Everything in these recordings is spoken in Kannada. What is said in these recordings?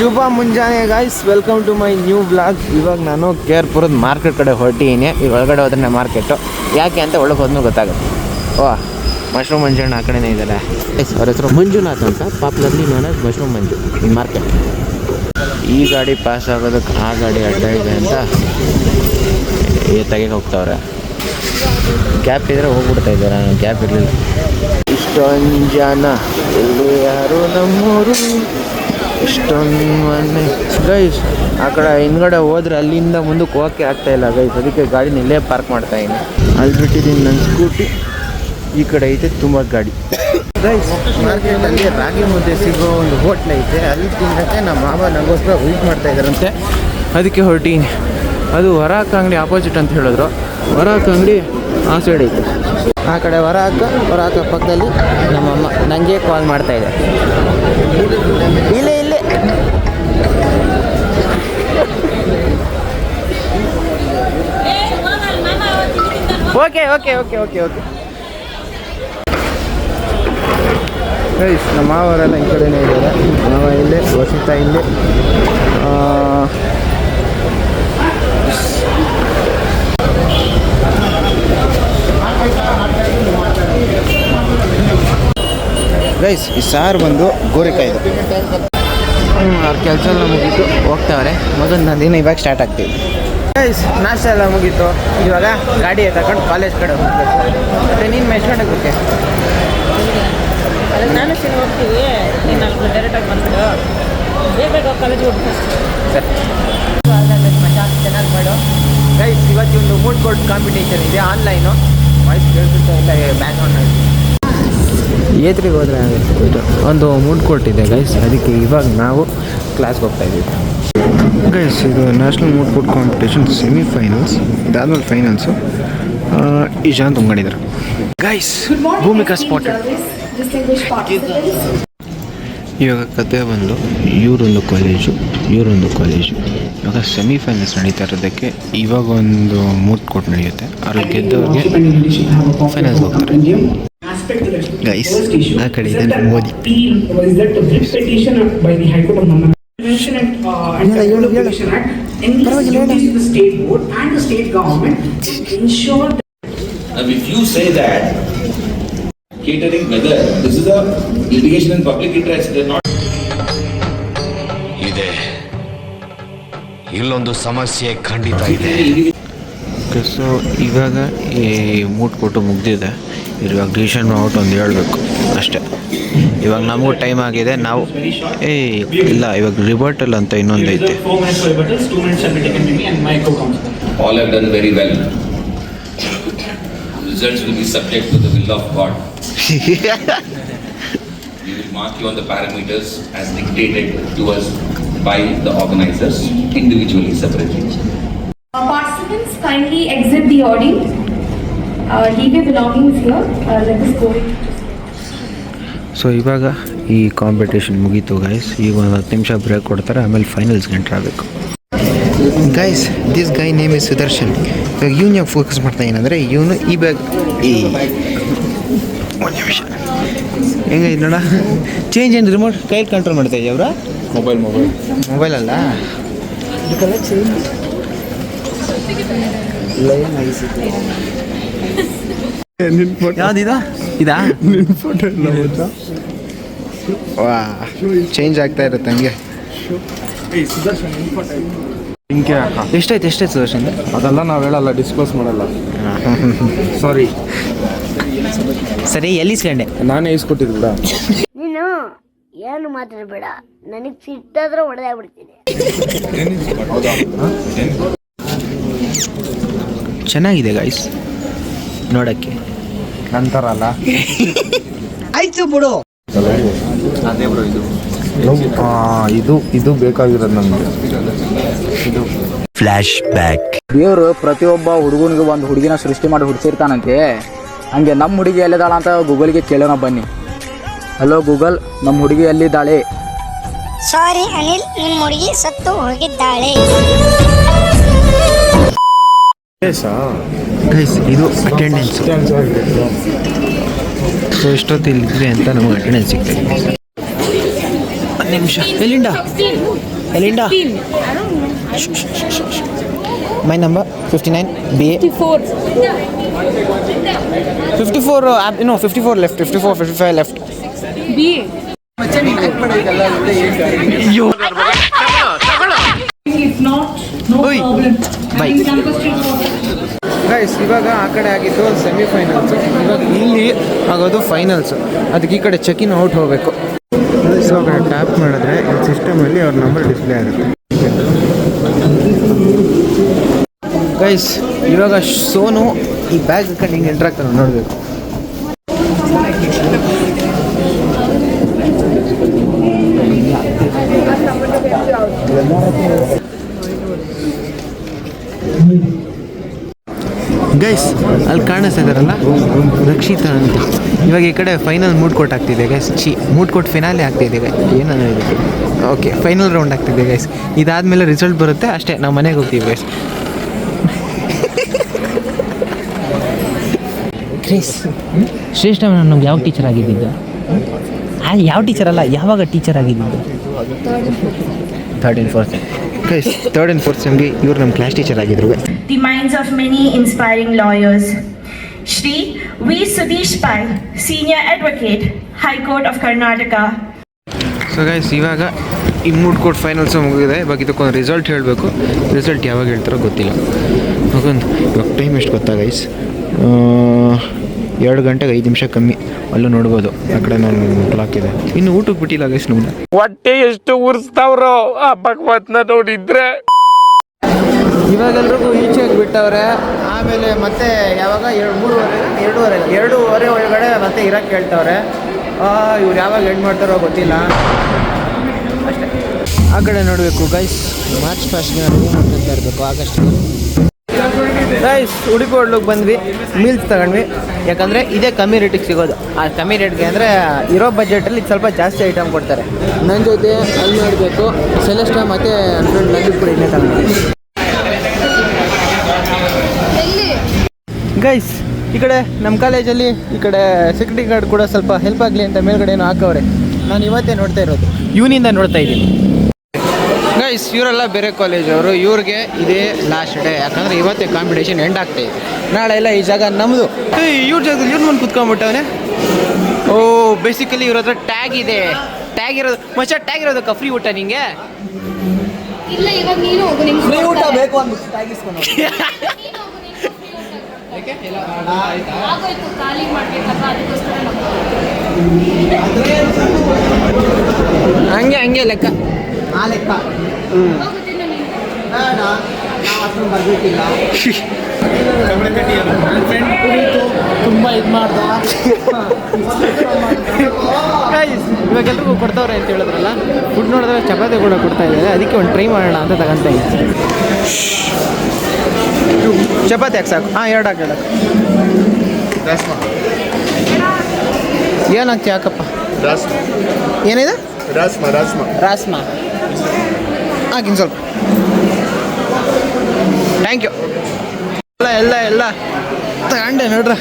ಶುಭ ಮುಂಜಾನೆ guys welcome to my new blog ಇವಾಗ ನಾನು ಕೇರ್ಪುರದ ಮಾರ್ಕೆಟ್ ಕಡೆ ಹೊರಟಿದ್ದೀನಿ. ಈ ಒಳಗಡೆ ಹೋದ್ರೆ ಮಾರ್ಕೆಟು ಯಾಕೆ ಅಂತ ಒಳಗೆ ಹೋದ್ನೂ ಗೊತ್ತಾಗುತ್ತೆ. ಓ ಮಶ್ರೂಮ್ ಮಂಜಣ್ಣ ಆ ಕಡೆನೇ ಇದ್ದಾರೆ ಅವ್ರ ಹೆಸರು ಮಂಜುನಾಥ್ ಅಂತ. ಪಾಪ್ಯುಲರ್ಲಿ ನೋನ್ ಮಶ್ರೂಮ್ ಮಂಜು ಈ ಮಾರ್ಕೆಟ್ ಈ ಗಾಡಿ ಪಾಸ್ ಆಗೋದಕ್ಕೆ ಆ ಗಾಡಿ ಅಡ್ಡ ಇದೆ ಅಂತ ತೆಗೆಗೆ ಹೋಗ್ತಾವ್ರೆ. ಗ್ಯಾಪ್ ಇದ್ರೆ ಹೋಗ್ಬಿಡ್ತಾ ಇದ್ದಾರೆ. ನಾನು ಗ್ಯಾಪ್ ಇರಲಿಲ್ಲ. ಇಷ್ಟೊಂದು ಜನ ಇಲ್ಲಿ ಯಾರು ನಮ್ಮೂರು? ಇಷ್ಟೊಂದು ಮನೆ. ಗೈಸ್ ಆ ಕಡೆ ಹಿಂದ್ಗಡೆ ಹೋದ್ರೆ ಅಲ್ಲಿಂದ ಮುಂದಕ್ಕೆ ಹೋಗಕ್ಕೆ ಆಗ್ತಾ ಇಲ್ಲ ಗೈಸ್ ಅದಕ್ಕೆ ಗಾಡಿನ ಇಲ್ಲೇ ಪಾರ್ಕ್ ಮಾಡ್ತಾ ಇದ್ದೀನಿ. ಅಲ್ಲಿ ಬಿಟ್ಟಿದ್ದೀನಿ ನನ್ನ ಸ್ಕೂಟಿ ಈ ಕಡೆ ಐತೆ, ತುಂಬ ಗಾಡಿ. ಗೈಸ್ ಮಾರ್ಕೆಟಲ್ಲಿ ರಾಗಿ ಮುದ್ದೆ ಸಿಗೋ ಒಂದು ಹೋಟ್ಲ್ ಐತೆ. ಅಲ್ಲಿ ತಿನ್ನಕ್ಕೆ ನಮ್ಮ ಮಾವ ನನಗೋಸ್ಕರ ವೆಯ್ಟ್ ಮಾಡ್ತಾ ಇದ್ದಾರಂತೆ. ಅದಕ್ಕೆ ಹೊರಟೀನಿ. ಅದು ವರಾಕ ಅಂಗಡಿ ಆಪೋಸಿಟ್ ಅಂತ ಹೇಳಿದ್ರು. ವರಾಕ ಅಂಗಡಿ ಆ ಸೈಡ್ ಐತೆ. ಆ ಕಡೆ ವರಾಕ ವರಾಕ ಪಕ್ಕದಲ್ಲಿ ನಮ್ಮಮ್ಮ ನನಗೆ ಕಾಲ್ ಮಾಡ್ತಾ okay okay okay okay okay guys ನಮ್ಮ ಮಾವರೆಲ್ಲ ಈ ಕಡೆನೇ ಇದ್ದಾರೆ. ಮಾವ ಇಲ್ಲೇ ವಸಿತಾ ಇಲ್ಲೇ. ಆ, ಗೈಸ್ ಈ ಸಾರು ಬಂದು ಗೋರಿಕಾಯಿ ಅವ್ರ ಕೆಲಸ ಮುಗೀತು. ಹೋಗ್ತಾವ್ರೆ. ಮೊದಲು ನಂದಿನ ಇವಾಗ ಸ್ಟಾರ್ಟ್ ಆಗ್ತೀವಿ. ನಾಷ್ಟ ಎಲ್ಲ ಮುಗೀತು. ಇವಾಗ ಗಾಡಿ ತಗೊಂಡು ಕಾಲೇಜ್ ಕಡೆ ಹೋಗ್ಬೇಕು. ಮತ್ತೆ ನೀನು ಮೆಚ್ಕೊಂಡು ಹೋಗ್ಬೇಕು ಅದಕ್ಕೆ ನಾನು ಸಿನಿ ಹೋಗ್ತೀವಿ. ನೀನು ಅಲ್ಲಿ ಡೈರೆಕ್ಟಾಗಿ ಬಂದ್ಬಿಡು. ಕಾಲೇಜಿಗೆ ಹೋಗ್ಬೇಕು ಸರ್ ಚೆನ್ನಾಗಿ ಮಾಡು ಗೈಸ್ ಇವತ್ತೊಂದು ಮೂಡ್ ಕೋರ್ಟ್ ಕಾಂಪಿಟೇಷನ್ ಇದೆ ಆನ್ಲೈನು ವಾಯ್ಸ್ ಕೇಳಿಸುತ್ತಾ ಇಲ್ಲ ಬ್ಯಾಕ್ಗ್ರೌಂಡ್ ಏತ್ರಿಗೆ ಹೋದ್ರೆ ಆಗುತ್ತೆ. ಒಂದು ಮೂಡ್ ಕೋರ್ಟ್ ಇದೆ ಗೈಸ್ ಅದಕ್ಕೆ ಇವಾಗ ನಾವು ಕ್ಲಾಸ್ಗೆ ಹೋಗ್ತಾ ಇದ್ದೀವಿ. ಗೈಸ್ ಇದು national moot court competition semifinals ಇದಾದ್ಮೇಲೆ ಫೈನಲ್ಸು ಈಶಾನ್ ತುಂಬಿದ್ದಾರೆ ಗೈಸ್ ಭೂಮಿಕಾ ಸ್ಪಾಟೆಡ್. ಇವಾಗ ಕತೆ ಬಂದು ಇವರೊಂದು ಕಾಲೇಜು ಇವರೊಂದು ಕಾಲೇಜು ಇವಾಗ ಸೆಮಿಫೈನಲ್ಸ್ ನಡೀತಾ ಇರೋದಕ್ಕೆ ಇವಾಗ ಒಂದು ಮೂರ್ತ್ ಕೋಟ್ ನಡೆಯುತ್ತೆ. ಅವ್ರಿಗೆ ಗೆದ್ದವ್ರಿಗೆ ಫೈನಲ್ಸ್ ಹೋಗ್ತಾರೆ. ಗೈಸ್ ಆ ಕಡೆ ಇದನ್ನು ಓದಿ ಇದೆ. ಇಲ್ಲೊಂದು ಸಮಸ್ಯೆ ಖಂಡಿತ ಇದೆ. ಸೊ ಇವಾಗ ಈ ಮೂಟ್ ಕೊಟ್ಟು ಮುಗ್ದಿದೆ. ಇವಾಗ ಡಿಸಿಷನ್ ಔಟ್ ಒಂದು ಹೇಳಬೇಕು ಅಷ್ಟೇ ಇವಾಗ ನಮಗೂ ಟೈಮ್ ಆಗಿದೆ ನಾವು ಏ ಇಲ್ಲ ಇವಾಗ ರಿಬರ್ಟಲ್ ಅಂತ ಇನ್ನೊಂದು ಐತೆ all have done very well. Results will be subject to the will of God. We will mark you on the parameters as dictated to us by the organizers individually, separately. Uh, Participants kindly exit the audience. Uh, here. Uh, Let us go. So ಇವಾಗ ಈ ಕಾಂಪಿಟೇಷನ್ ಮುಗೀತು ಗೈಸ್ ಈಗ ಒಂದು ಹತ್ತು ನಿಮಿಷ ಬ್ರೇಕ್ ಕೊಡ್ತಾರೆ ಆಮೇಲೆ ಫೈನಲ್ಸ್ಗೆ ಎಂಟ್ರ್ ಆಗಬೇಕು. Guys this guy name is Sudarshan ಇವಾಗ ಇವನು ಯಾವ ಫೋಕಸ್ ಮಾಡ್ತಾ ಏನಂದರೆ ಇವನು ಈ ಬ್ಯಾಗ್ ಈ ಒಂದು ನಿಮಿಷ. ಹೆಂಗೆ ನೋಡ ಚೇಂಜ್ ಏನು ರಿಮೋಟ್ ಕೈಲಿ ಕಂಟ್ರೋಲ್ ಮಾಡ್ತಾ ಇದೆಯಾ ಅವರ? ಮೊಬೈಲ್ ಮೊಬೈಲ್ ಮೊಬೈಲ್ ಅಲ್ಲ? ಯಾವ್ದಿದ? ಇದಾ? ವಾ ಚೇಂಜ್ ಆಗ್ತಾ ಇರುತ್ತೆ ಹಂಗೆ. ಹಾಕ? ಎಷ್ಟಾಯ್ತು ಎಷ್ಟಾಯ್ತು ಸುದರ್ಶನ್? ಅದೆಲ್ಲ ನಾವು ಹೇಳಲ್ಲ ಡಿಸ್ಕ್ಲೋಸ್ ಮಾಡಲ್ಲ. ಸಾರಿ ಸರಿ ಎಲ್ಲಿ ಇಸ್ಕೊಂಡೆ? ನಾನೇ ಇಸ್ಕೊಟ್ಟಿದ್ದು ಬಿಡ. ನೀನು ಏನು ಮಾತಾಡಬೇಡ. ನನಗೆ ಸಿಟ್ಟಾದ್ರೆ ಬಿಡ್ತೀನಿ ಚೆನ್ನಾಗಿದೆ ಗಾಯ್ಸ್ ನೋಡಕ್ಕೆ. ನಂತರ ಅಲ್ಲ ಬಿಡು. ಇದು. ಇದು ಬೇಕಾಗಿರೋದು ನಮಗೆ. ಫ್ಲಾಶ್ ಬ್ಯಾಕ್ ದೇವರು ಪ್ರತಿಯೊಬ್ಬ ಹುಡುಗನಿಗೆ ಒಂದು ಹುಡುಗಿನ ಸೃಷ್ಟಿ ಮಾಡಿ ಹುಡ್ಸಿರ್ತಾನಂತೆ. ಹಂಗೆ ನಮ್ಮ ಹುಡುಗಿ ಎಲ್ಲಿದ್ದಾಳ ಅಂತ ಗೂಗಲ್ಗೆ ಕೇಳೋಣ ಬನ್ನಿ. ಹಲೋ ಗೂಗಲ್ ನಮ್ಮ ಹುಡುಗಿ ಎಲ್ಲಿದ್ದಾಳೆ? ಸಾರಿ ಅನಿಲ್ ನಿಮ್ಮ ಹುಡುಗಿ ಸತ್ತು ಹೋಗಿದ್ದಾಳೆ. ಗೈಸ್ ಇದು ಅಟೆಂಡೆನ್ಸ್ ಸೊ ಎಷ್ಟೊತ್ತು ಇಲ್ಲಿದ್ವಿ ಅಂತ ನಮಗೆ ಅಟೆಂಡೆನ್ಸ್ ಸಿಗ್ತದೆ. ನಿಮಿಷ. ಎಲ್ಲಿಂದ? ಎಲ್ಲಿಂದ? My number fifty nine B A fifty four no fifty four left fifty four fifty five left bye guys ಇವಾಗ ಆ ಕಡೆ ಆಗಿದ್ದು ಸೆಮಿಫೈನಲ್ಸ್ ಇವಾಗ ಇಲ್ಲಿ ಆಗೋದು ಫೈನಲ್ಸ್ ಅದಕ್ಕೆ ಈ ಕಡೆ ಚೆಕಿನ್ ಔಟ್ ಹೋಗಬೇಕು. ಇವಾಗ ಟ್ಯಾಪ್ ಮಾಡಿದ್ರೆ ಸಿಸ್ಟಮಲ್ಲಿ ಅವ್ರ ನಂಬರ್ ಡಿಸ್ಪ್ಲೇ ಆಗುತ್ತೆ. ಗೈಸ್ ಇವಾಗ ಸೋನು ಈ ಬ್ಯಾಗ್ ಹಾಕೊಂಡು ಹಿಂಗೆ ಎಂಟ್ರ್ ನೋಡಬೇಕು. ಗೈಸ್ ಅಲ್ಲಿ ಕಾಣಿಸ್ತಾ ಇದಾರಲ್ಲ ರಕ್ಷಿತ ಅಂತ. ಇವಾಗ ಈ ಕಡೆ ಫೈನಲ್ ಮೂಡ್ ಕೋಟ್ ಆಗ್ತಿದೆ ಗೈಸ್ ಚಿ ಮೂಡ್ ಕೋಟ್ ಫಿನಾಲೆ ಆಗ್ತಿದೆ ಏನು ಇದು? ಓಕೆ ಫೈನಲ್ ರೌಂಡ್ ಆಗ್ತಿದೆ ಗೈಸ್ ಇದಾದಮೇಲೆ ರಿಸಲ್ಟ್ ಬರುತ್ತೆ ಅಷ್ಟೇ. ನಾವು ಮನೆಗೆ ಹೋಗ್ತೀವಿ ಗೈಸ್ ಕ್ರೀಸ್ ಶ್ರೇಷ್ಠ ನಮ್ಗೆ ಯಾವ ಟೀಚರ್ ಆಗಿದ್ದಿದ್ದು? ಅಲ್ಲಿ ಯಾವ ಟೀಚರ್ ಅಲ್ಲ ಯಾವಾಗ teacher ಆಗಿದ್ದಿದ್ದು? Third and fourth guys third and fourth ಸೆಮ್ಗೆ ಇವ್ರು ನಮ್ಮ ಕ್ಲಾಸ್ ಟೀಚರ್ ಆಗಿದ್ರು the minds of many inspiring lawyers. Shri V. Sudesh Pai, Senior Advocate, High Court of Karnataka. So guys ಇವಾಗ ಈ ಮೂಡ್ ಕೋಟ್ ಫೈನಲ್ಸು ಮುಗಿದೆ ಇವಾಗ ಇದಕ್ಕೊಂದು ರಿಸಲ್ಟ್ ಹೇಳಬೇಕು. ರಿಸಲ್ಟ್ ಯಾವಾಗ ಹೇಳ್ತಾರೋ ಗೊತ್ತಿಲ್ಲ. ಹಾಗೊಂದು ಇವಾಗ ಟೈಮ್ ಎಷ್ಟು ಗೊತ್ತಾ ಗೈಸ್ ಎರಡು ಗಂಟೆಗೆ ಐದು ನಿಮಿಷ ಕಮ್ಮಿ. ಅಲ್ಲೂ ನೋಡ್ಬೋದು. ಆ ಕಡೆ ನಾನು ಕ್ಲಾಕ್ ಇದೆ. ಇನ್ನು ಊಟಕ್ಕೆ ಬಿಟ್ಟಿಲ್ಲ ಗೈಸ್ ನಮ್ಮನ್ನ ಹೊಟ್ಟೆ ಎಷ್ಟು ಉರಿಸ್ತಾವ್ರೋ ಆ ಭಗವತ್ನ ನೋಡಿದ್ರೆ. ಇವಾಗ ಈಚೆ ಬಿಟ್ಟವ್ರೆ. ಆಮೇಲೆ ಮತ್ತೆ ಯಾವಾಗ? ಎರಡು, ಮೂರುವರೆ, ಎರಡೂವರೆ ಎರಡೂವರೆ ಒಳಗಡೆ ಮತ್ತೆ ಇರಕ್ಕೆ ಹೇಳ್ತವ್ರೆ ಇವ್ರು ಯಾವಾಗ ಎಂಡ್ ಮಾಡ್ತಾರೋ ಗೊತ್ತಿಲ್ಲ. ಅಷ್ಟೇ. ಆ ಕಡೆ ನೋಡಬೇಕು ಗೈಸ್ ಮಾರ್ಚ್ ಫಸ್ಟ್ಗೆ ರೂಮ್ ಅಂತ ಇರಬೇಕು ಆಗಸ್ಟ್ ಗೈಸ್ ಉಡುಪಿ ಹೋಟ್ಲಿಗೆ ಬಂದ್ವಿ. ಮೀಲ್ಸ್ ತಗೊಂಡ್ವಿ. ಯಾಕಂದರೆ ಇದೇ ಕಮ್ಮಿ ರೇಟಿಗೆ ಸಿಗೋದು. ಆ ಕಮ್ಮಿ ರೇಟ್ಗೆ ಅಂದರೆ ಇರೋ ಬಜೆಟಲ್ಲಿ ಸ್ವಲ್ಪ ಜಾಸ್ತಿ ಐಟಮ್ ಕೊಡ್ತಾರೆ. ನನ್ನ ಜೊತೆ ಅಲ್ಲಿ ಮಾಡಬೇಕು ಸೆಲೆಸ್ಟ ಮತ್ತು ನನ್ನ ಫ್ರೆಂಡ್ ಕೂಡ ಇನ್ನೇ ತಗೊಂಡ್ವಿ. ಗೈಸ್ ಈ ಕಡೆ ನಮ್ಮ ಕಾಲೇಜಲ್ಲಿ ಈ ಕಡೆ ಸೆಕ್ಯೂರಿಟಿ ಗಾರ್ಡ್ ಕೂಡ ಸ್ವಲ್ಪ ಹೆಲ್ಪ್ ಆಗಲಿ ಅಂತ ಮೇಲ್ಗಡೆ ಏನೋ ಹಾಕವ್ರೆ. ನಾನು ಇವತ್ತೇ ನೋಡ್ತಾ ಇರೋದು. ಇವನಿಂದ ನೋಡ್ತಾ ಇದ್ದೀನಿ. ಗೈಸ್ ಇವರೆಲ್ಲ ಬೇರೆ ಕಾಲೇಜವರು ಇವ್ರಿಗೆ ಇದೇ ಲಾಸ್ಟ್ ಡೇ ಯಾಕಂದ್ರೆ ಇವತ್ತೇ ಕಾಂಪಿಟೇಷನ್ ಎಂಡ್ ಆಗ್ತಾ ಇದೆ. ನಾಳೆ ಎಲ್ಲ ಈ ಜಾಗ ನಮ್ಮದು ಇವ್ರ ಜಾಗದಲ್ಲಿ ಇವ್ರು ಮುಂದೆ ಕುತ್ಕೊಂಡ್ಬಿಟ್ಟವನೆ ಓ ಬೇಸಿಕಲಿ ಇವ್ರ ಹತ್ರ ಟ್ಯಾಗ್ ಇದೆ. ಟ್ಯಾಗ್ ಇರೋದು ಮಚ್ಚ ಟ್ಯಾಗ್ ಇರೋದಕ್ಕ ಫ್ರೀ ಊಟ ನಿಂಗೆ? ಇಲ್ಲ ಇವಾಗ ನೀನು ಹೋಗು ನಿಮ್ಗೆ ಫ್ರೀ ಊಟ ಬೇಕು ಆಗೋಯ್ತು ಖಾಲಿ ಅದಕ್ಕೋಸ್ಕರ ಹಂಗೆ ಹಂಗೆ ಲೆಕ್ಕ. ಆ ಲೆಕ್ಕ. ತುಂಬ ಇದು ಮಾಡ್ದ ಇವಾಗ ಎಲ್ರಿಗೂ ಕೊಡ್ತಾವ್ರೆ ಅಂತ ಹೇಳಿದ್ರಲ್ಲ ಫುಡ್ ನೋಡಿದ್ರೆ ಚಪಾತಿ ಕೂಡ ಕೊಡ್ತಾ ಇದ್ದಾರೆ. ಅದಕ್ಕೆ ಒಂದು ಟ್ರೈ ಮಾಡೋಣ ಅಂತ ತಗೊಂತ ಇದ್ದೀನಿ ಚಪಾತಿ ಹಾಕಿ ಸಾಕು? ಹಾಂ ಎರಡು ಹಾಕಿ ಎರಡು ಏನು ಹಾಕ್ತಿ ಹಾಕಪ್ಪ ಏನಿದೆ? ರಾಸ್ಮ ರಾಸ್ಮ ರಾಸ್ಮ ಹಾಕಿನ್ ಸ್ವಲ್ಪ. ಥ್ಯಾಂಕ್ ಯು ಎಲ್ಲ ಎಲ್ಲ ಎಲ್ಲ. ತಗೊಂಡೆ ನೋಡ್ರ.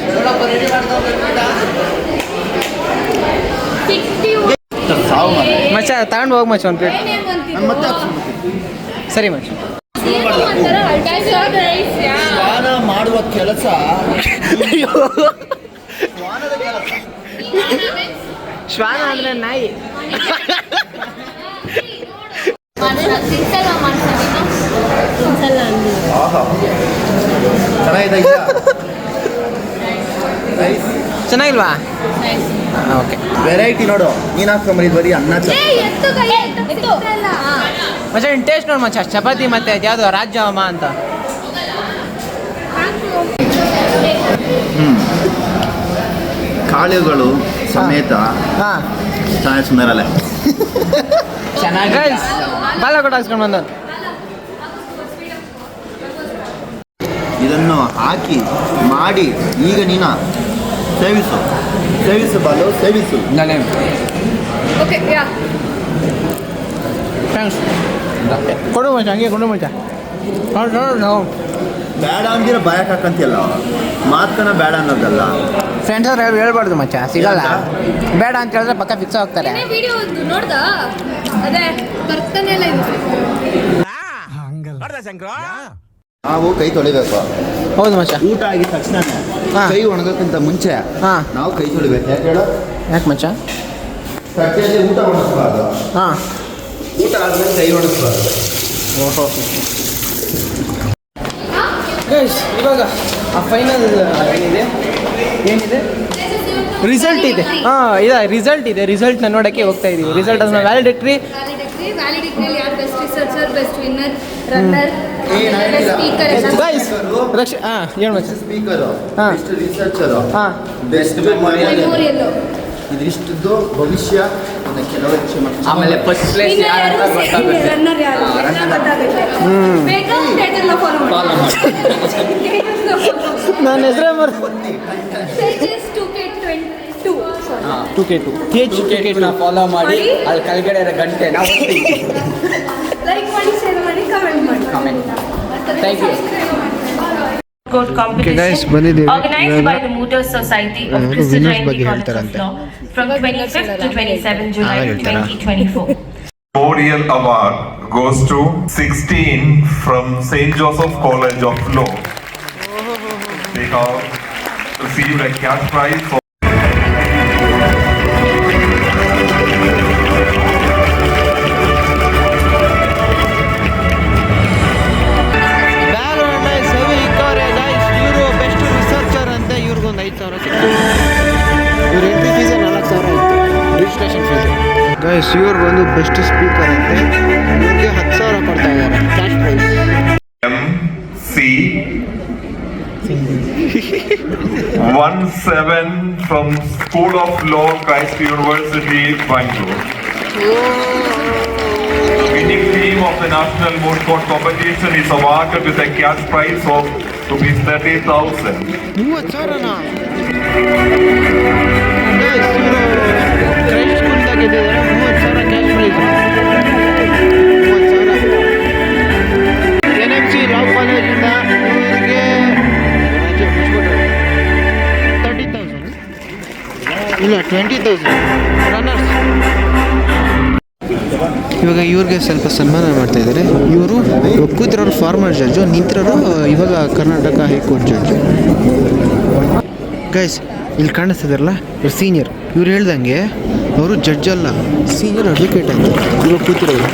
ಮಚ್ಚ ತಗೊಂಡು ಹೋಗಿ ಮಚ್ಚ ಒಂದು ಪ್ಲೇಟ್ ಸರಿ ಮಚ್ಚ. ಮಾಡುವ ಕೆಲಸ. ಶ್ವಾನ ಅಂದ್ರೆ ನಾಯಿ. ಚೆನ್ನಾಗಿಲ್ವಾ? ಓಕೆ ವೆರೈಟಿ ನೋಡು. ನೀನ್ ಹಾಕೊಂಬರಿ ಬರೀ ಅನ್ನ ಮಚ್ಚ ಟೇಸ್ಟ್ ನೋಡು ಮಚ್ಚ. ಚಪಾತಿ ಮತ್ತೆ ಯಾವ್ದು ರಾಜ್ಯ ಅಮ್ಮ ಅಂತ. ಕಾಳುಗಳು ಸಮೇತ ಹಾಂ. ಚೆನ್ನಾಗಿ ಸುಂದರಲ್ಲ. ಚೆನ್ನಾಗಿ. ಹಾಕ್ಸ್ಕೊಂಡು ಬಂದ. ಇದನ್ನು ಹಾಕಿ ಮಾಡಿ ಈಗ ನೀನ ಸೇವಿಸು. ಸೇವಿಸು ಬಾಲು ಸೇವಿಸು. ಥ್ಯಾಂಕ್ಸ್ ಕೊಡು ಮಚ್ಚ ಹಂಗೆ ಕೊಡು ಮಚ್ಚ. ನೋಡು ನೋಡು ನಾವು ಬೇಡ ಅಂದಿರೋ ಬಾಯಕ್ ಹಾಕಂತಿಯಲ್ಲ ಮಾತ್ಕನ ಬೇಡ ಅನ್ನೋದಲ್ಲ. ಫ್ರೆಂಡ್ಸ್ ಅವ್ರು ಹೇಳ್ಬಾರ್ದು ಮಚ್ಚ ಸಿಗಲ್ಲ. ಬೇಡ ಅಂತ ಹೇಳಿದ್ರೆ ಪಕ್ಕ ಫಿಕ್ಸ್ ಹೋಗ್ತಾರೆ ವಿಡಿಯೋ ನೋಡ್ದ? ಅದೇ ಬರ್ತಾನೆ ಇಲ್ಲ ಇದು ನಾವು ಕೈ ತೊಳಿಬೇಕು. ಹೌದು ಮಚ್ಚ. ಊಟ ಆಗಿದ ತಕ್ಷಣ ಹಾ. ಕೈ ಒಣಗೋಕ್ಕಿಂತ ಮುಂಚೆ ಹಾ. ನಾವು ಕೈ ತೊಳಿಬೇಕು. ಯಾಕೆ ಹೇಳು? ಯಾಕೆ ಮಚ್ಚ? ತಟ್ಟೆಯಲ್ಲಿ ಊಟ ಒಣಗಿಸ್ಬಾರ್ದು. ಹಾಂ. ಊಟ ಆದ್ಮೇಲೆ ಕೈ ಒಣಗಿಸ್ಬಾರ್ದು. ಓಹೋ. ಗೈಸ್ ಇವಾಗ ಆ ಫೈನಲ್ ಏನಿದೆ? ಏನಿದೆ? ರಿಸಲ್ಟ್ ಇದೆ. ಹಾಂ ಇದೆ ರಿಸಲ್ಟ್ ಇದೆ. ರಿಸಲ್ಟ್ನ ನೋಡೋಕ್ಕೆ ಹೋಗ್ತಾ ಇದ್ದೀವಿ ರಿಸಲ್ಟ್ ಅದನ್ನ ವ್ಯಾಲಿಡಿಟ್ರಿ ವ್ಯಾಲಿಡಿಕ್ಟ್ರಿ ವ್ಯಾಲಿಡಿಕ್ಟ್ರಿಯಲ್ಲಿ ಯಾರು best researcher best winner runner ಏನಾಗಿಲ್ಲ. ಬೆಸ್ಟ್ ಸ್ಪೀಕರ್ ಎಲ್ಲ. ಗೈಸ್ ರಕ್ಷ ಹಾಂ ಹೇಳ್ಬೇಕು ಮಚ್ಚ ಸ್ಪೀಕರು ಬೆಸ್ಟ್ ರಿಸರ್ಚರು ಹಾಂ. ಮೆಮೋರಿಯಲ್ಲು ಇದಿಷ್ಟದ್ದು ಭವಿಷ್ಯ ಕೆಲವು ಆಮೇಲೆ ಫಸ್ಟ್ ಪ್ಲೇಸ್ ಯಾರಂತ ಗೊತ್ತಾಗುತ್ತೆ. ಬೇಗ ಟೈಟಲ್ ಫಾಲೋ ಮಾಡಿ. ನನ್ನ ಹೆಸರೇ ಬರ್ತೀನಿ Stages 2K 22 two K two K G K to follow ಮಾಡಿ. ಅಲ್ಲಿ ಕೆಳಗಡೆ ಇರೋ ಗಂಟೆ ನಾವು ಲೈಕ್ ಮಾಡಿ ಶೇರ್ ಮಾಡಿ ಕಮೆಂಟ್ ಮಾಡಿ. Thank you. Goat competition guys, ಬಂದಿದ್ದೀವಿ. organized by the Motor Society of Christian winners ಬಗ್ಗೆ College of ಹೇಳ್ತಾರಂತೆ. Law. from 25th to 27th July 2024. Memorial Award goes to 16 from St. Joseph College of Law. They have received a cash prize for guys ಇವ್ರು ಬಂದು ಬೆಸ್ಟ್ ಸ್ಪೀಕರ್ ಅಂತೆ ಇವ್ರಿಗೆ ಹತ್ತು ಸಾವಿರ ಕೊಡ್ತಾ ಇದ್ದಾರೆ cash prize MC 17 from School of Law, Christ University, Bangalore. Winning team of the National Moot Court competition is awarded with a cash prize of rupees 30,000. ಮೂವತ್ತು ಇಲ್ಲ ಟ್ವೆಂಟಿ ತೌಸಂಡ್ ರನ್ನರ್ಸ್ ಇವಾಗ ಇವ್ರಿಗೆ ಸ್ವಲ್ಪ ಸನ್ಮಾನ ಮಾಡ್ತಾ ಇದ್ದಾರೆ. ಇವರು ಕೂತಿರೋರು ಫಾರ್ಮರ್ ಜಡ್ಜು ನಿಂತಿರೋರು ಇವಾಗ ಕರ್ನಾಟಕ ಹೈಕೋರ್ಟ್ ಜಡ್ಜು ಗೈಸ್ ಇಲ್ಲಿ ಕಾಣಿಸ್ತಿದಾರಲ್ಲ ಇವ್ರು ಸೀನಿಯರ್ ಇವ್ರು ಹೇಳ್ದಂಗೆ ಅವರು ಜಡ್ಜ್ ಅಲ್ಲ ಸೀನಿಯರ್ ಅಡ್ವೊಕೇಟ್ ಅಂತ. ಇವಾಗ ಕೂತಿರೋರು.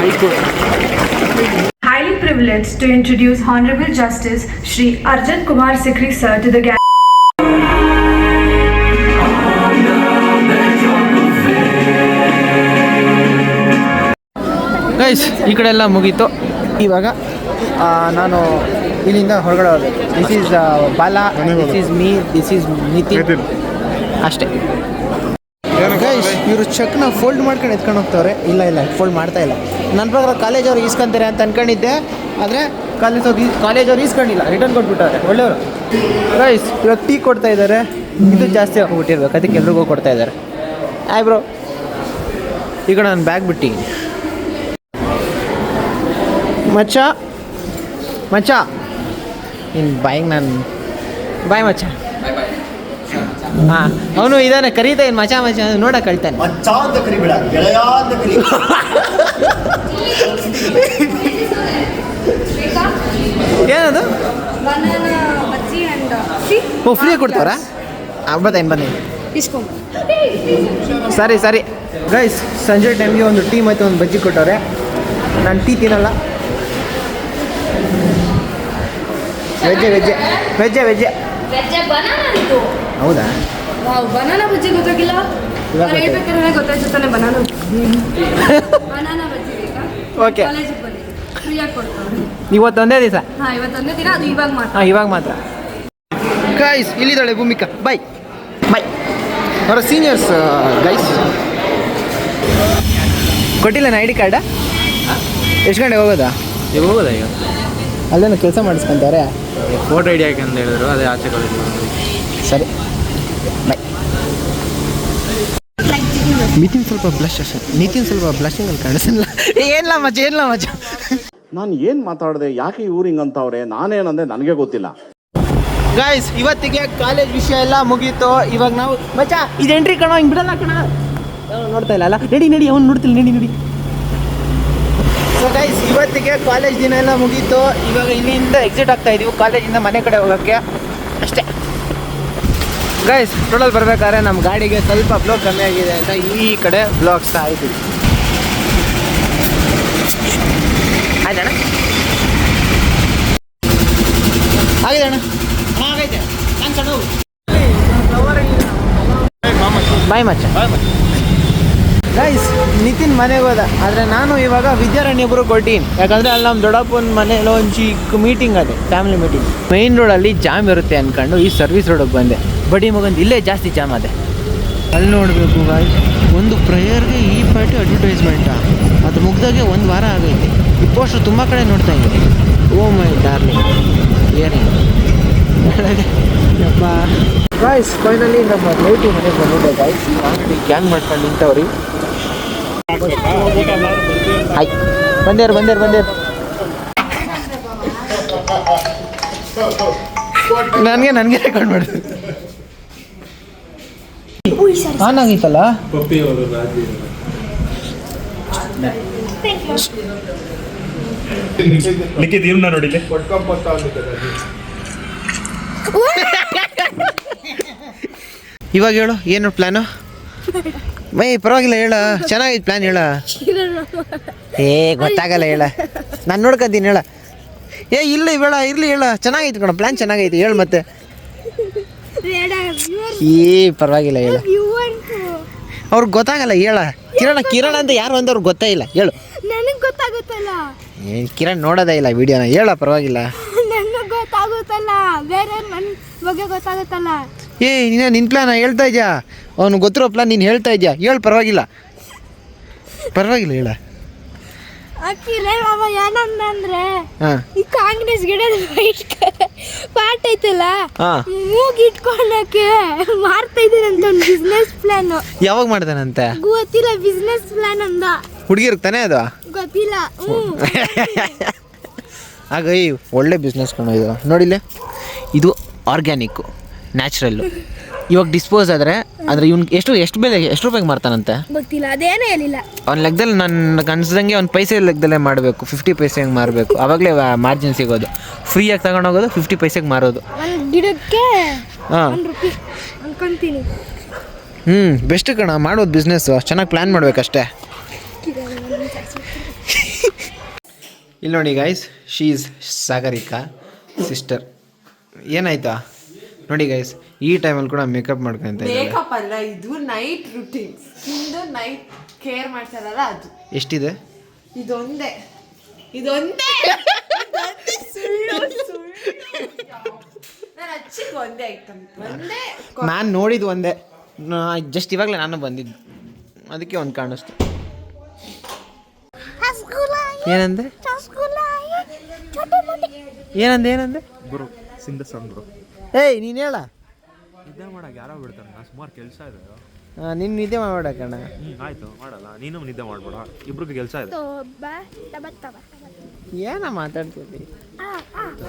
High court. Highly privileged to introduce Honorable Justice Shri Arjun Kumar Sikri sir to the gallery. Guys ಈ ಕಡೆ ಎಲ್ಲ ಮುಗೀತು. ಇವಾಗ ನಾನು ಇಲ್ಲಿಂದ ಹೊರಗಡೆ ಹೋದೆ. This is Bala this is me this is Nitin. ಅಷ್ಟೇ. ಗೈಸ್ ಇವರು ಚೆಕ್ನ ಫೋಲ್ಡ್ ಮಾಡ್ಕೊಂಡು ಎತ್ಕೊಂಡು ಹೋಗ್ತವ್ರೆ. ಇಲ್ಲ ಇಲ್ಲ ಫೋಲ್ಡ್ ಮಾಡ್ತಾ ಇಲ್ಲ. ನನ್ನ ಪ್ರಕಾರ ಕಾಲೇಜ್ ಅವ್ರು ಈಸ್ಕೊಂತಾರೆ ಅಂತ ಅನ್ಕೊಂಡಿದ್ದೆ. ಆದರೆ ಕಾಲೇಜ್ ಅವ್ರು ಕಾಲೇಜ್ ಅವ್ರು ಈಸ್ಕೊಂಡಿಲ್ಲ. ರಿಟರ್ನ್ ಕೊಟ್ಬಿಟ್ಟವ್ರೆ. ಒಳ್ಳೆಯವರು. ಗೈಸ್ ಇವಾಗ ಟೀ ಕೊಡ್ತಾ ಇದ್ದಾರೆ ಇದು ಜಾಸ್ತಿ ಹೋಗ್ಬಿಟ್ಟಿರ್ಬೇಕು ಅದಕ್ಕೆ ಎಲ್ರಿಗೂ ಕೊಡ್ತಾ ಇದ್ದಾರೆ ಆಯ್ ಬ್ರೋ ಈಗ ನಾನು ಬ್ಯಾಗ್ ಬಿಟ್ಟು ಮಚ್ಚ. ಮಚ್ಚ. ಇನ್ನು ಬಾಯಿಗೆ ನಾನು. ಬಾಯ್ ಮಚ್ಚ. ಹಾಂ ಅವನು ಇದಾನೆ ಕರೀತಾ ಇನ್ನು ಮಚ ಮಚ ನೋಡಕ್ಕೆ ಕಳ್ತಾನೆ ಮಚ್ಚ ಅಂತ ಕರಿಬೇಡ ಗೆಳೆಯ ಅಂತ ಕರಿ. ಬೇಕಾ ಏನದು ಬನಾನಾ ಓ ಫ್ರೀ ಕೊಡ್ತಾರಾ? ಬತ್ತೇನು ಬನ್ನಿ ಇಸ್ಕೊಂಬ ಸರಿ ಸರಿ. ಗೈಸ್ ಸಂಜೆ ಟೈಮ್ಗೆ ಒಂದು ಟೀ ಮತ್ತು ಒಂದು ಬಜ್ಜಿ ಕೊಟ್ಟವ್ರೆ. ನಾನು ಟೀ ತಿನ್ನಲ್ಲ. ವೆಜ್ಜೆ ವೆಜ್ಜೆ ವೆಜ್ಜೆ ವೆಜ್ಜೆ. ವೆಜ್ಜೆ ಬನಾನಾ ಇದು. ಹೌದಾ? ವಾವ್ ಬನಾನಾ ಬಜ್ಜಿ ಗೊತ್ತಾಗಿಲ್ಲ? ಇವಾಗ ಗೊತ್ತಾಯ್ತು. ಹೇಳ್ಬೇಕಾದ್ರೆ ಗೊತ್ತಾಯ್ತು. ತಾನೆ ಬನಾನಾ ಬನಾನಾ ಬಜ್ಜಿ. ಬೇಕಾ? ಓಕೆ ಕಾಲೇಜಿಗೆ ಬನ್ನಿ. ಫ್ರೀಯಾಗಿ ಕೊಡ್ತಾರೆ ಇವತ್ತೊಂದೇ ದಿವಸ? ಹಾಂ ಇವತ್ತೊಂದೇ ದಿನ ಅದು ಇವಾಗ ಮಾತ್ರ. ಹಾಂ ಇವಾಗ ಮಾತ್ರ. ಗೈಸ್ ಇಲ್ಲಿದ್ದಾಳೆ ಭೂಮಿಕಾ. ಬೈ ಬೈ ಅವರ ಸೀನಿಯರ್ಸ್ ಗೈಸ್ ಕೊಟ್ಟಿಲ್ಲ ಐ ಡಿ ಕಾರ್ಡ ಎಷ್ಟು ಗಂಟೆಗೆ ಹೋಗೋದಾ? ಈಗ ಹೋಗೋದಾ ಈಗ? ಅಲ್ಲೇನು ಕೆಲಸ ಮಾಡಿಸ್ಕೊಂತಾರೆ ಫೋಟೋ ಐಡಿ ಹಾಕಿ ಅಂತ ಹೇಳಿದ್ರು ಅದೇ ಆಚೆ ಕಳಿಸಿ ಸರಿ. ಬಾಯ್ ನಿತಿನ್ ಸ್ವಲ್ಪ ಬ್ಲಶ್ ಅಷ್ಟೇ. ನಿತಿನ್ ಸ್ವಲ್ಪ ಬ್ಲಶಿಂಗಲ್ಲಿ ಕಾಣಿಸಲ್ಲ. ಏನಿಲ್ಲ ಮಜ ಏನಿಲ್ಲ ಮಜ ನಾನು ಏನು ಮಾತಾಡಿದೆ ಯಾಕೆ ಇವ್ರು ಅವ್ರೆ ನಾನೇನಂದೆ ನನಗೆ ಗೊತ್ತಿಲ್ಲ. ಗಾಯ್ಸ್ ಇವತ್ತಿಗೆ ಕಾಲೇಜ್ ವಿಷಯ ಎಲ್ಲ ಮುಗೀತು. ಇವಾಗ ನಾವು ಮಚ್ಚ ಇದು ಎಂಟ್ರಿ ಕಣ ಹಿಂಗ್ ಬಿಡಲ್ಲ ಕಣ. ನೋಡ್ತಾ ಇಲ್ಲ ಅಲ್ಲ? ನಡಿ ನಡಿ ಅವ್ನು ನೋಡ್ತಿಲ್ಲ. ನಡಿ ನಡಿ. ಗೈಸ್ ಇವತ್ತಿಗೆ ಕಾಲೇಜ್ ದಿನ ಎಲ್ಲ ಮುಗೀತು. ಇವಾಗ ಇಲ್ಲಿಂದ ಎಕ್ಸಿಟ್ ಆಗ್ತಾ ಇದೀವಿ. ಕಾಲೇಜಿಂದ ಮನೆ ಕಡೆ ಹೋಗೋಕ್ಕೆ. ಅಷ್ಟೇ. ಗೈಸ್ ಟೋಟಲ್ ಬರ್ಬೇಕಾದ್ರೆ ನಮ್ಮ ಗಾಡಿಗೆ ಸ್ವಲ್ಪ ಬ್ಲಾಕ್ ಕಮ್ಮಿ ಆಗಿದೆ ಅಂತ ಈ ಕಡೆ ಬ್ಲಾಕ್ಸ್ ಆಯಿತು ಆಯ್ತಣ್ಣ ಆಗಿದೆ ಅಣ್ಣ. ಥ್ಯಾಂಕ್ಸ್ ಅಣ್ಣ ಬಾಯ್ ಮಚ್ಚ. ಗೈಸ್ ನಿತಿನ್ ಮನೆಗೆ ಹೋದ. ಆದರೆ ನಾನು ಇವಾಗ ವಿದ್ಯಾರಣ್ಯಪುರ ಕೊಟ್ಟೀನಿ. ಯಾಕಂದರೆ ಅಲ್ಲಿ ನಮ್ಮ ದೊಡ್ಡಪ್ಪನ ಮನೇಲಿ ಒಂದು ಚಿಕ್ಕ ಮೀಟಿಂಗ್ ಅದೇ ಫ್ಯಾಮಿಲಿ ಮೀಟಿಂಗ್ ಮೈನ್ ರೋಡಲ್ಲಿ ಜಾಮ್ ಇರುತ್ತೆ ಅಂದ್ಕೊಂಡು ಈ ಸರ್ವಿಸ್ ರೋಡಿಗೆ ಬಂದೆ. ಬಡಿ ಮಗಂದು ಇಲ್ಲೇ ಜಾಸ್ತಿ ಜಾಮ್ ಅದೇ ಅಲ್ಲಿ ನೋಡಬೇಕು ಗಾಯ್ಸ್ ಒಂದು ಪ್ರೇಯರ್ಗೆ ಈ ಪಾರ್ಟಿ ಅಡ್ವರ್ಟೈಸ್ಮೆಂಟಾ ಅದು ಮುಗ್ದಾಗೆ ಒಂದು ವಾರ ಆಗೈತೆ. ಈ ಪೋಸ್ಟರ್ ತುಂಬ ಕಡೆ ನೋಡ್ತಾ ಇದ್ದೀನಿ. ಓ ಮೈ ಡಾರ್ಲಿಂಗ್ ಏನೇ? ಯಪ್ಪ. ಗಾಯ್ಸ್ ಫೈನಲಿ ನಮ್ಮ ಲೈಟಿ ಮನೆಗೆ ಬಂದಿದ್ದೆ ಗಾಯ್ಸ್ ಅಂಗಡಿ ಗ್ಯಾಂಗ್ ಮಾಡ್ಕೊಂಡು ನಿಂತವ್ರಿ. ಹಾಯ್ ಬಂದೇರು ಬಂದೇರು ಬಂದೇರು ನನಗೆ ನನಗೆ ರೆಕಾರ್ಡ್ ಮಾಡಿದ್ರು ಆನ್ ಆಗಿತ್ತಲ್ಲ ಲಿಖಿತ್ ಇವ್ನ ನೋಡಿಲಿ ಇವಾಗ ಹೇಳು ಏನು ಪ್ಲ್ಯಾನು ಮೈ ಪರವಾಗಿಲ್ಲ ಹೇಳ. ಚೆನ್ನಾಗಿತ್ತು ಪ್ಲ್ಯಾನ್ ಹೇಳ. ಏ ಗೊತ್ತಾಗಲ್ಲ ಹೇಳ. ನಾನು ನೋಡ್ಕೊತೀನಿ ಹೇಳ. ಏ ಇಲ್ಲ ಬೇಡ ಇರಲಿ ಹೇಳ. ಚೆನ್ನಾಗೈತೆ ಕಣ ಪ್ಲ್ಯಾನ್ ಚೆನ್ನಾಗೈತೆ ಹೇಳು ಮತ್ತೆ. ಏ ಪರವಾಗಿಲ್ಲ ಹೇಳು. ಅವ್ರಿಗೆ ಗೊತ್ತಾಗಲ್ಲ ಹೇಳ. ಕಿರಣ ಕಿರಣ ಅಂತ ಯಾರು ಅಂತ ಅವ್ರಿಗೆ ಗೊತ್ತೇ ಇಲ್ಲ ಹೇಳು. ನನಗೆ ಗೊತ್ತಾಗುತ್ತಲ್ಲ. ಏ ಕಿರಣ್ ನೋಡೋದೇ ಇಲ್ಲ ವಿಡಿಯೋನ. ಹೇಳ ಪರವಾಗಿಲ್ಲ. ನನಗೆ ಗೊತ್ತಾಗುತ್ತಲ್ಲ. ಬೇರೆ ಬಗ್ಗೆ ಗೊತ್ತಾಗುತ್ತಲ್ಲ? ಏ ನೀನು ನಿನ್ನ ಪ್ಲಾನ್ ಹೇಳ್ತಾ ಇದ್ಯಾ? ಅವನು ಗೊತ್ತಿರೋ ಪ್ಲಾನ್ ನೀನು ಹೇಳ್ತಾ ಇದ್ಯಾ? ಹೇಳ ಪರವಾಗಿಲ್ಲ. ಪರವಾಗಿಲ್ಲ ಹೇಳ. ಅಕ್ಕಿಲೇ ಮಾವ ಏನಂದ್ರೆ ಹಾಂ. ಈ ಕಾಂಗ್ರೆಸ್ ಗಿಡದ ಪಾರ್ಟ್ ಪಾಟ್ ಐತಲ್ಲ? ಹಾ. ಮೂಗ್ ಇಟ್ಕೊಳಕ್ಕೆ ಮಾಡ್ತಾ ಇದ್ದೀನಂತ ಒಂದು ಬಿಸ್ನೆಸ್ ಪ್ಲಾನ್ ಯಾವಾಗ ಮಾಡ್ತಾನಂತೆ? ಗೊತ್ತಿಲ್ಲ ಬಿಸ್ನೆಸ್ ಪ್ಲಾನ್ ಅಂದ. ಹುಡುಗಿರ್ಗೆ ತಾನೇ ಅದು? ಗೊತ್ತಿಲ್ಲ ಆಗ ಈ ಒಳ್ಳೆ ಬಿಸ್ನೆಸ್ ಕಣ ಇದು. ನೋಡಿಲ್ಲ? ಇದು ಆರ್ಗ್ಯಾನಿಕ್ಕು ನ್ಯಾಚುರಲ್ಲು. ಇವಾಗ ಡಿಸ್ಪೋಸ್ ಆದರೆ ಅಂದರೆ ಇವ್ನಿಗೆ ಎಷ್ಟು ಎಷ್ಟು ಬೆಲೆ ಎಷ್ಟು ರೂಪಾಯಿಗೆ ಮಾರ್ತಾನಂತೆ? ಗೊತ್ತಿಲ್ಲ ಅದೇನೇ ಹೇಳಿಲ್ಲ. ಅವ್ನ ಲೆಕ್ಕದಲ್ಲಿ ನನ್ನ ಕನ್ಸ್ದಂಗೆ ಅವ್ನ ಪೈಸೆ ಲೆಕ್ಕದಲ್ಲೇ ಮಾಡಬೇಕು ಫಿಫ್ಟಿ ಪೈಸೆಗೆ ಮಾರಬೇಕು. ಆವಾಗಲೇ ಮಾರ್ಜಿನ್ ಸಿಗೋದು. ಫ್ರೀಯಾಗಿ ತಗೊಂಡೋಗೋದು ಫಿಫ್ಟಿ ಪೈಸೆಗೆ ಮಾರೋದು. ಒಂದು ಗಿಡಕ್ಕೆ ಹಾಂ. ಅನ್ಕೊಂತೀನಿ. ಹ್ಞೂ ಬೆಸ್ಟ್ ಕಣ ಮಾಡೋದು ಬಿಸ್ನೆಸ್ಸು ಚೆನ್ನಾಗಿ ಪ್ಲ್ಯಾನ್ ಮಾಡಬೇಕಷ್ಟೇ. ಇಲ್ಲಿ ನೋಡಿ ಗೈಸ್ ಶೀಸ್ ಸಾಗರಿಕಾ ಸಿಸ್ಟರ್ ಏನಾಯ್ತಾ? ನೋಡಿ ಗೈಸ್ ಈ ಟೈಮಲ್ಲಿ ಕೂಡ ಮೇಕಪ್ ಮಾಡ್ಕೊಂತ ಮೇಕಪ್ ಅಲ್ಲ ಇದು ನೈಟ್ ರುಟೀನ್ ಇಂದು ನೈಟ್ ಕೇರ್ ಮಾಡ್ತಾರಲ್ಲ ಅದು. ಎಷ್ಟಿದೆ? ಇದೊಂದೇ. ಇದೊಂದೇ. ಐಟಮ್ ಒಂದೇ ನಾನು ನೋಡಿದ್ದು ಒಂದೇ. ಜಸ್ಟ್ ಇವಾಗಲೇ ನಾನು ಬಂದಿದ್ದು. ಅದಕ್ಕೆ ಒಂದು ಕಾಣಿಸ್ತು. ಏನಂದೆ? ಏನಂದೆ ಏನಂದೆ? ಗುರು. ಸಿಂಧ ಬ್ರೋ ಏಯ್ ನೀನು ಹೇಳ. ನಿದ್ದೆ ಮಾಡಕ್ಕೆ ಯಾರೋ ಬಿಡ್ತಾರೆ ನಾ ಸುಮಾರು ಕೆಲಸ ಇದೆ. ನಿನ್ನ ನಿದ್ದೆ ಮಾಡಬೇಡ ಕಣ. ಆಯ್ತು ಮಾಡಲ್ಲ. ನೀನು ನಿದ್ದೆ ಮಾಡಬೇಡ. ಇಬ್ರಿಗೆ ಕೆಲಸ ಇದೆ. ಏನ ಮಾತಾಡ್ತಿದ್ದಿ?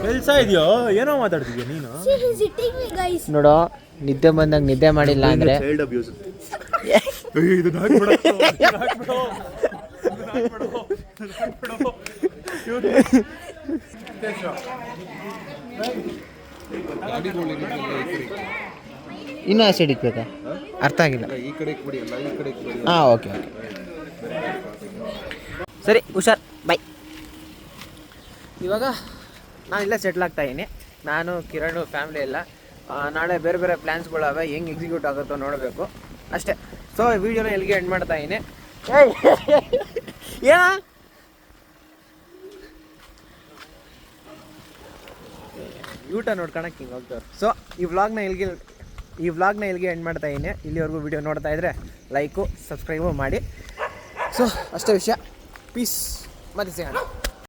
ಕೆಲಸ ಇದೆಯೋ? ಏನೋ ಮಾತಾಡ್ತಿದ್ಯಾ ನೀನು? ನೋಡು ನಿದ್ದೆ ಬಂದಾಗ ನಿದ್ದೆ ಮಾಡಿಲ್ಲ ಅಂದ್ರೆ ಚೈಲ್ಡ್ ಅಬ್ಯೂಸ್ ಇದು ಇನ್ನೂ ಆಸಿಡ್ ಇಕ್ಬೇಕಾ? ಅರ್ಥ ಆಗಿಲ್ಲ. ಈ ಕಡೆ ಈ ಕಡೆ ಹಾಂ ಓಕೆ ಓಕೆ ಸರಿ, ಹುಷಾರ್ ಬೈ ಇವಾಗ ನಾನು ಇಲ್ಲೇ ಸೆಟ್ಲ್ ಆಗ್ತಾ ಇದ್ದೀನಿ. ನಾನು, ಕಿರಣ್ ಫ್ಯಾಮಿಲಿ ಎಲ್ಲ ನಾಳೆ ಬೇರೆ ಬೇರೆ ಪ್ಲ್ಯಾನ್ಸ್ಗಳವೆ ಹೆಂಗೆ ಎಕ್ಸಿಕ್ಯೂಟ್ ಆಗುತ್ತೋ ನೋಡಬೇಕು. ಅಷ್ಟೇ. ಸೊ ವಿಡಿಯೋನ ಎಲ್ಲಿಗೆ ಎಂಡ್ ಮಾಡ್ತಾ ಇದ್ದೀನಿ? ಏನ? ಊಟ ನೋಡ್ಕೊಳಕ್ಕೆ ಹಿಂಗೆ ಹೋಗ್ತಾರೆ ಸೊ ಈ ವ್ಲಾಗ್ನ ಇಲ್ಲಿಗೆ ಈ ವ್ಲಾಗ್ನ ಇಲ್ಲಿಗೆ ಎಂಡ್ ಮಾಡ್ತಾ ಇದ್ದೀನಿ ಇಲ್ಲಿವರೆಗೂ ವಿಡಿಯೋ ನೋಡ್ತಾ ಇದ್ರೆ ಲೈಕು ಸಬ್ಸ್ಕ್ರೈಬು ಮಾಡಿ. ಸೊ ಅಷ್ಟೇ ವಿಷಯ. ಪೀಸ್ ಮತ್ತೆ ಸಿಗೋಣ.